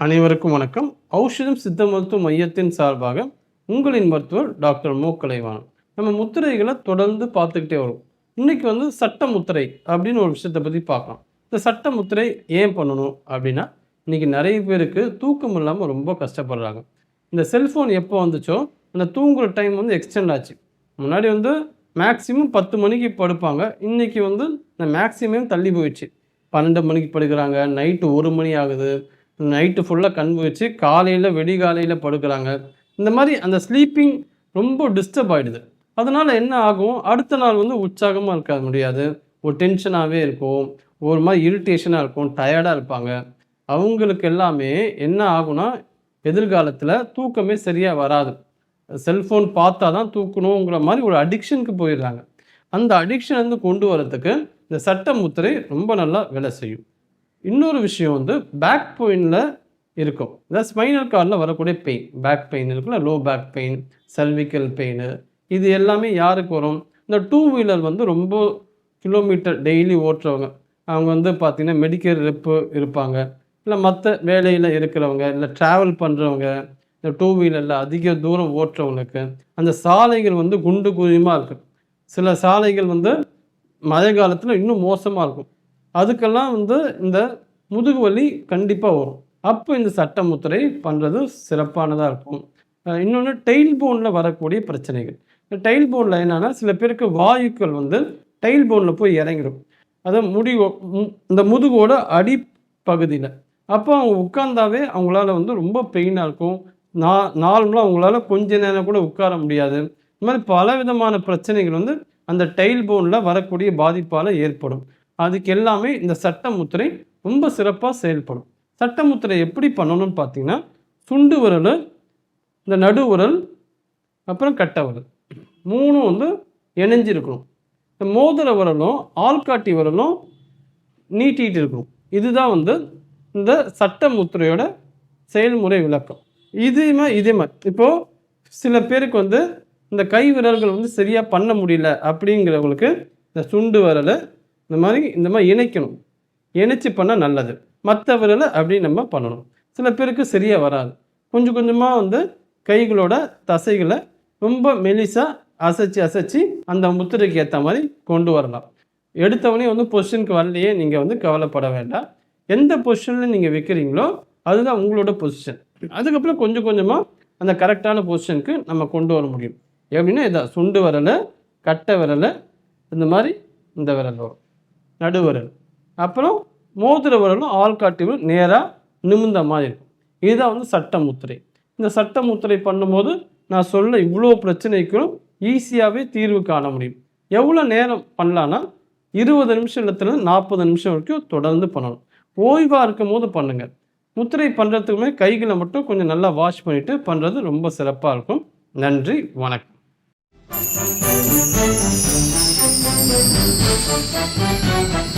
அனைவருக்கும் வணக்கம். ஔஷதம் சித்த மருத்துவ மையத்தின் சார்பாக உங்களின் மருத்துவர் டாக்டர் மு. கலைவாணன். நம்ம முத்திரைகளை தொடர்ந்து பார்த்துக்கிட்டே வரும். இன்னைக்கு வந்து சட்ட முத்திரை அப்படின்னு ஒரு விஷயத்தை பற்றி பார்க்கலாம். இந்த சட்ட முத்திரை ஏன் பண்ணணும் அப்படின்னா இன்னைக்கு நிறைய பேருக்கு தூக்கம் இல்லாமல் ரொம்ப கஷ்டப்படுறாங்க. இந்த செல்ஃபோன் எப்போ வந்துச்சோ அந்த தூங்குற டைம் வந்து எக்ஸ்டெண்ட் ஆச்சு. முன்னாடி வந்து மேக்ஸிமம் பத்து மணிக்கு படுப்பாங்க. இன்றைக்கி வந்து இந்த மேக்ஸிமம் தள்ளி போயிடுச்சு. பன்னெண்டு மணிக்கு படுக்கிறாங்க. நைட்டு ஒரு மணி ஆகுது. நைட்டு ஃபுல்லாக கண் வச்சு காலையில் வெடிகாலையில் படுக்கிறாங்க. இந்த மாதிரி அந்த ஸ்லீப்பிங் ரொம்ப டிஸ்டர்ப் ஆகிடுது அதனால் என்ன ஆகும்? அடுத்த நாள் வந்து உற்சாகமாக இருக்க முடியாது. ஒரு டென்ஷனாகவே இருக்கும். ஒரு மாதிரி இரிட்டேஷனாக இருக்கும். டயர்டாக இருப்பாங்க. அவங்களுக்கு எல்லாமே என்ன ஆகும்னா எதிர்காலத்தில் தூக்கமே சரியாக வராது. செல்ஃபோன் பார்த்தா தான் தூக்கணுங்கிற மாதிரி ஒரு அடிக்ஷனுக்கு போயிடுறாங்க. அந்த அடிக்ஷன் வந்து கொண்டு வரத்துக்கு இந்த சட்ட முத்திரை ரொம்ப நல்லா வேலை செய்யும். இன்னொரு விஷயம் வந்து பேக் பெயினில் இருக்கும். அதாவது ஸ்பைனல் கார்டில் வரக்கூடிய பெயின் பேக் பெயின் இருக்குல்ல low back pain cervical pain இது எல்லாமே யாருக்கு வரும்? இந்த டூ வீலர் வந்து ரொம்ப கிலோமீட்டர் டெய்லி ஓட்டுறவங்க. அவங்க வந்து பார்த்திங்கன்னா மெடிக்கல் ரெப்பு இருப்பாங்க. இல்லை மற்ற வேலையில் இருக்கிறவங்க இல்லை ட்ராவல் பண்ணுறவங்க இந்த டூ வீலரில் அதிக தூரம் ஓட்டுறவங்களுக்கு அந்த சாலைகள் வந்து குண்டு குழியுமாக இருக்கும். சில சாலைகள் வந்து மழை காலத்தில் இன்னும் மோசமாக இருக்கும். அதுக்கெல்லாம் வந்து இந்த முதுகு வலி கண்டிப்பாக வரும். அப்போ இந்த சட்ட முத்திரை பண்ணுறது சிறப்பானதாக இருக்கும். இன்னொன்று டெயில் போனில் வரக்கூடிய பிரச்சனைகள். இந்த டெயில் போனில் என்னென்னா சில பேருக்கு வாயுக்கள் வந்து டெயில் போனில் போய் இறங்கிடும் அதாவது முடி இந்த முதுகோட அடிப்பகுதியில். அப்போ அவங்க உட்கார்ந்தாவே அவங்களால வந்து ரொம்ப பெயினாக இருக்கும். நா நார்மலாக அவங்களால கொஞ்ச நேரம் கூட உட்கார முடியாது. இந்த மாதிரி பல விதமான பிரச்சனைகள் வந்து அந்த டெயில் போனில் வரக்கூடிய பாதிப்பால் ஏற்படும். அதுக்கு எல்லாமே இந்த சட்ட முத்திரை ரொம்ப சிறப்பாக செயல்படும். சட்ட முத்திரை எப்படி பண்ணணும்னு பார்த்தீங்கன்னா சுண்டு விரல் இந்த நடு உரல் அப்புறம் கட்டை விரல். மூணும் வந்து இணைஞ்சிருக்கணும். இந்த மோதிர விரலும் ஆள்காட்டி விரலும் நீட்டிகிட்டு இருக்கணும். இதுதான் வந்து இந்த சட்ட முத்திரையோட செயல்முறை விளக்கம். இதுமே இதே மாதிரி இப்போது சில பேருக்கு வந்து இந்த கை விரல்கள் வந்து சரியாக பண்ண முடியல அப்படிங்கிறவங்களுக்கு இந்த சுண்டு விரலை இந்த மாதிரி இந்த மாதிரி இணைக்கணும். இணைச்சி பண்ணால் நல்லது. மற்ற விரலை அப்படி நம்ம பண்ணணும். சில பேருக்கு சரியாக வராது. கொஞ்சம் கொஞ்சமாக வந்து கைகளோட தசைகளை ரொம்ப மெலிசாக அசைச்சு அசைச்சு அந்த முத்திரைக்கு ஏற்ற மாதிரி கொண்டு வரலாம். எடுத்தவனே வந்து பொசிஷனுக்கு வரலையே நீங்கள் வந்து கவலைப்பட வேண்டாம். எந்த பொசிஷனில் நீங்கள் வைக்கிறீங்களோ அதுதான் உங்களோட பொசிஷன் அதுக்கப்புறம் கொஞ்சம் கொஞ்சமாக அந்த கரெக்டான பொசிஷனுக்கு நம்ம கொண்டு வர முடியும். எப்படின்னா இதான் சுண்டு வரலை கட்டை விரலை இந்த மாதிரி இந்த விரல் வரும் நடுவரல். அப்புறம் மோதிர விரலும் ஆள்காட்டி விரல் நேராக நிமிந்த மாதிரி இருக்கும். இதுதான் வந்து சட்ட முத்திரை. இந்த சட்ட முத்திரை பண்ணும்போது நான் சொல்ல இவ்வளோ பிரச்சனைக்கும் ஈஸியாகவே தீர்வு காண முடியும். எவ்வளோ நேரம் பண்ணலான்னா இருபது நிமிஷத்துல நாற்பது நிமிஷம் வரைக்கும் தொடர்ந்து பண்ணணும். ஓய்வாக இருக்கும் போது பண்ணுங்கள் முத்திரை பண்ணுறதுக்குமே கைகளை மட்டும் கொஞ்சம் நல்லா வாஷ் பண்ணிவிட்டு பண்ணுறது ரொம்ப சிறப்பாக இருக்கும். நன்றி வணக்கம். Thank you.